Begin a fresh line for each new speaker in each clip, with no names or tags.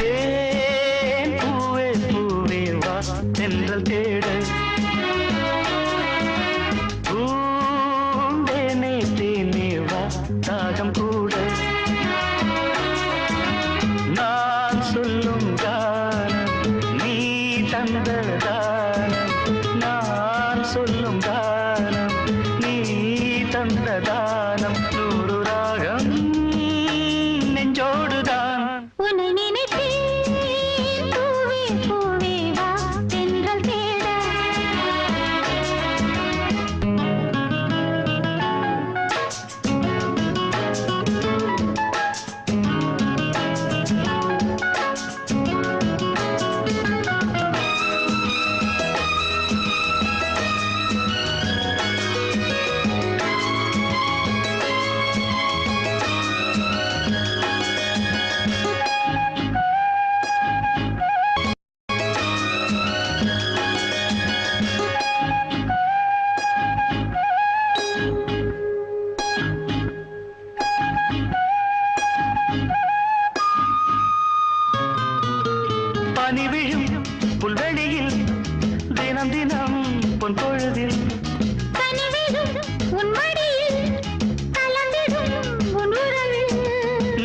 தேன் பூவே பூவே வா தென்றல் தேட. பூந்தேனே தேனே வா தாகம் கூட. நான் சொல்லும் கானம் நீ தந்த தானம். நான் சொல்லும் கானம் நீ தந்த தானம். நூறு ராகம் நெஞ்சோடு விழும் புல்வெளியில் தினம் தினம் பொன் பொழுதில்.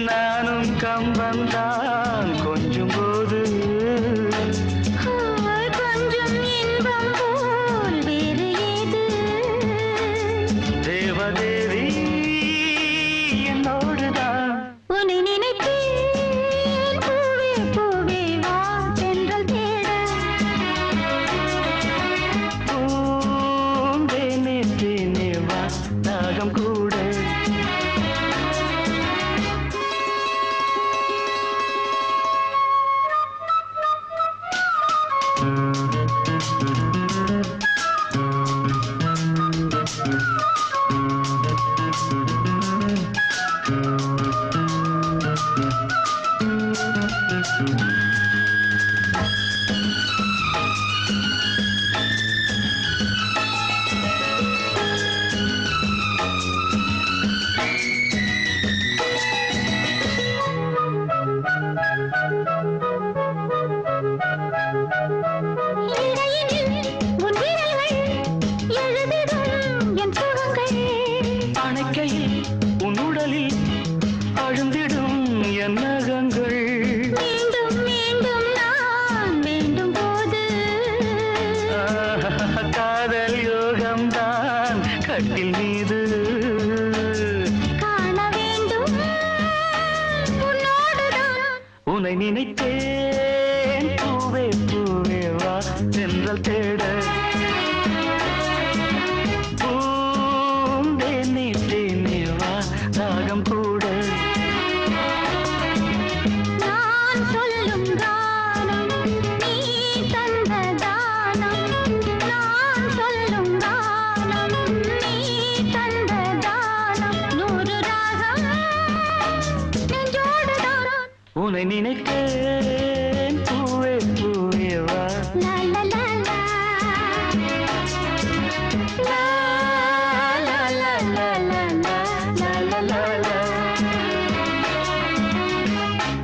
நானும் கம்பந்தான் கொஞ்சம் போது.
கொஞ்சம் இன்பம் போல் வேறு ஏது?
தேவதேவி என்னோடுதான்.
உன்னை நினைத்தேன் பூவே பூவே
thank you அழுந்திடும் என் நகங்கள்.
மீண்டும் மீண்டும் நான் வேண்டும் போது.
காதல் யோகம்தான் கட்டில் மீது.
காண வேண்டும்.
உன்னை நினைத்தேன்